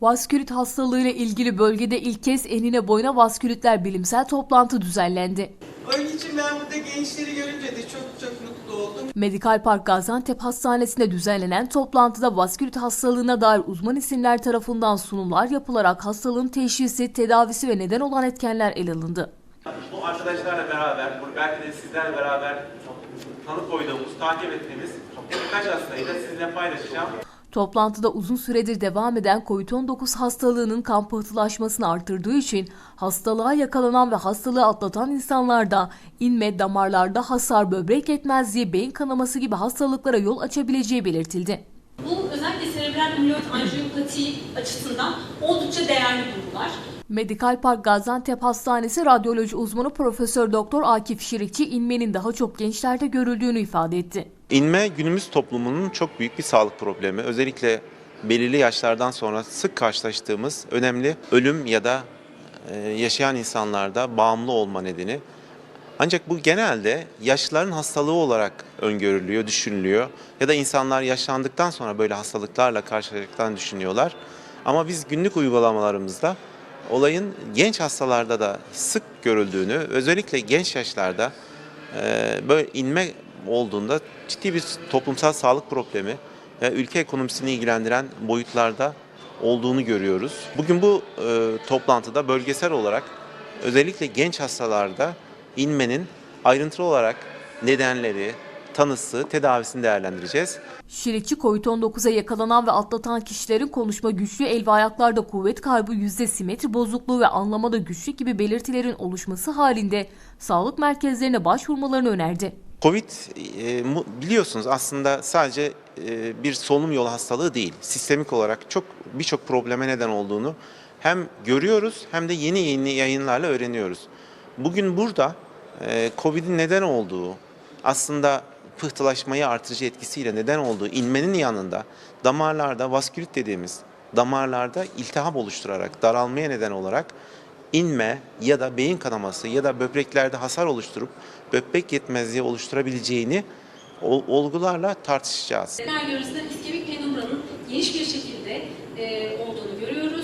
Vaskülit hastalığıyla ilgili bölgede ilk kez enine boyuna vaskülitler bilimsel toplantı düzenlendi. Onun için ben burada gençleri görünce de çok çok mutlu oldum. Medikal Park Gaziantep Hastanesi'nde düzenlenen toplantıda vaskülit hastalığına dair uzman isimler tarafından sunumlar yapılarak hastalığın teşhisi, tedavisi ve neden olan etkenler ele alındı. Bu arkadaşlarla beraber, belki de sizlerle beraber tanı koyduğumuz, takip ettiğimiz birkaç hastayı da sizinle paylaşacağım. Toplantıda uzun süredir devam eden COVID-19 hastalığının kan pıhtılaşmasını artırdığı için hastalığa yakalanan ve hastalığı atlatan insanlarda inme, damarlarda hasar, böbrek yetmezliği, beyin kanaması gibi hastalıklara yol açabileceği belirtildi. Bu özellikle serebral amiloid anjiyopati açısından oldukça değerli bulgular. Medikal Park Gaziantep Hastanesi radyoloji uzmanı Profesör Doktor Akif Şirikçi inmenin daha çok gençlerde görüldüğünü ifade etti. İnme günümüz toplumunun çok büyük bir sağlık problemi. Özellikle belirli yaşlardan sonra sık karşılaştığımız önemli ölüm ya da e, yaşayan insanlarda bağımlı olma nedeni. Ancak bu genelde yaşlıların hastalığı olarak öngörülüyor, düşünülüyor. Ya da insanlar yaşlandıktan sonra böyle hastalıklarla karşılaştıklarını düşünüyorlar. Ama biz günlük uygulamalarımızda olayın genç hastalarda da sık görüldüğünü, özellikle genç yaşlarda e, böyle inme olduğunda ciddi bir toplumsal sağlık problemi ve ülke ekonomisini ilgilendiren boyutlarda olduğunu görüyoruz. Bugün bu e, toplantıda bölgesel olarak özellikle genç hastalarda inmenin ayrıntılı olarak nedenleri, tanısı, tedavisini değerlendireceğiz. Şirikçi COVID-19'a yakalanan ve atlatan kişilerin konuşma güçlüğü, el ve ayaklarda kuvvet kaybı, yüzde simetri bozukluğu ve anlamada güçlük gibi belirtilerin oluşması halinde sağlık merkezlerine başvurmalarını önerdi. Covid e, biliyorsunuz aslında sadece e, bir solunum yolu hastalığı değil. Sistemik olarak çok birçok probleme neden olduğunu hem görüyoruz hem de yeni yeni yayınlarla öğreniyoruz. Bugün burada e, Covid'in neden olduğu, aslında pıhtılaşmayı artırıcı etkisiyle neden olduğu inmenin yanında damarlarda vaskülit dediğimiz damarlarda iltihap oluşturarak, daralmaya neden olarak inme ya da beyin kanaması ya da böbreklerde hasar oluşturup böbrek yetmezliği oluşturabileceğini ol- olgularla tartışacağız. Genel görüntüsünde iskemik penumranın geniş bir şekilde e, olduğunu görüyoruz.